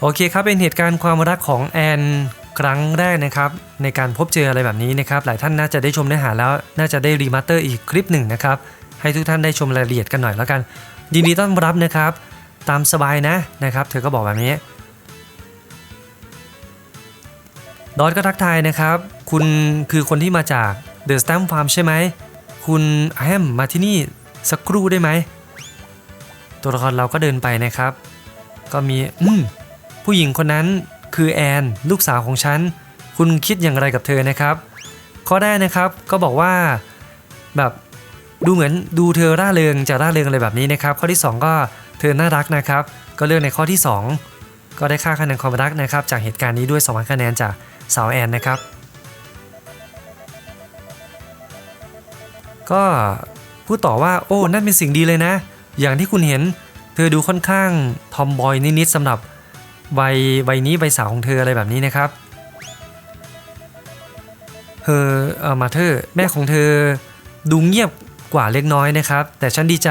โอเคครับเป็นเหตุการณ์ความรักของแอนครั้งแรกนะครับในการพบเจออะไรแบบนี้นะครับหลายท่านน่าจะได้ชมเนื้อหาแล้ว น่าจะได้รีมาสเตอร์อีกคลิปหนึ่งนะครับให้ทุกท่านได้ชมรายละเอียดกันหน่อยแล้วกัน ยินดีต้อนรับนะครับ ตามสบายนะนะครับ เธอก็บอกแบบนี้ดอทก็ทักทายนะครับ คุณคือคนที่มาจากเดอะส m ตมฟาร์มใช่ไหมคุณแฮมมาที่นี่สักครู่ได้ไหมตัวละครเราก็เดินไปนะครับ ก็มีอืม ผู้หญิงคนนั้นคือแอนลูกสาวของฉัน คุณคิดอย่างไรกับเธอนะครับ ข้อแรกนะครับก็บอกว่าแบบดูเหมือนดูเธอร่าเริงจะร่าเริงอะไรแบบนี้นะครับ ข้อที่ 2 ก็เธอน่ารักนะครับ ก็เลือกในข้อที่ 2 ก็ได้ค่าคะแนนความรักนะครับ จากเหตุการณ์นี้ด้วย2คะแนนจากสาวแอนนะครับ ก็พูดต่อว่าโอ้นั่นเป็นสิ่งดีเลยนะ อย่างที่คุณเห็นเธอดูค่อนข้างทอมบอยนิดๆสำหรับ วัยวัยนี้วัยสาวของเธออะไรแบบนี้นะครับเธอเออมาเธอแม่ของเธอดูเงียบกว่าเล็กน้อยนะครับ แต่ฉันดีใจ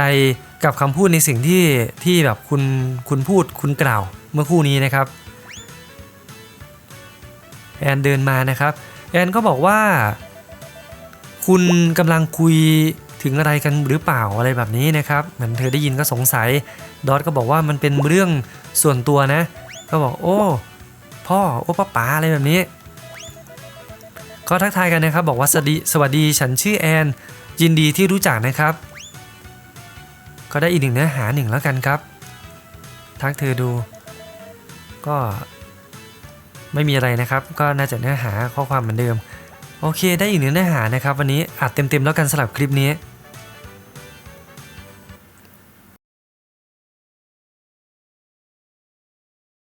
กับคำพูดในสิ่งที่ที่แบบคุณคุณพูดคุณกล่าวเมื่อคู่นี้นะครับแอนเดินมานะครับแอนก็บอกว่า คุณกำลังคุยถึงอะไรกันหรือเปล่าอะไรแบบนี้นะครับเหมือนเธอได้ยินก็สงสัยดอทก็บอกว่ามันเป็นเรื่องส่วนตัวนะ ก็บอกโอ้ พ่อโอ้ป้าป๋าอะไรแบบนี้ ก็ทักทายกันนะครับ บอกว่าสวัสดีสวัสดีฉันชื่อแอน ยินดีที่รู้จักนะครับ ก็ได้อีกหนึ่งเนื้อหาหนึ่งแล้วกันครับ ทักเธอดู ก็ ไม่มีอะไรนะครับ ก็น่าจะเนื้อหาข้อความเหมือนเดิม โอเค ได้อีกหนึ่งเนื้อหานะครับ วันนี้อัดเต็มๆแล้วกันสำหรับคลิปนี้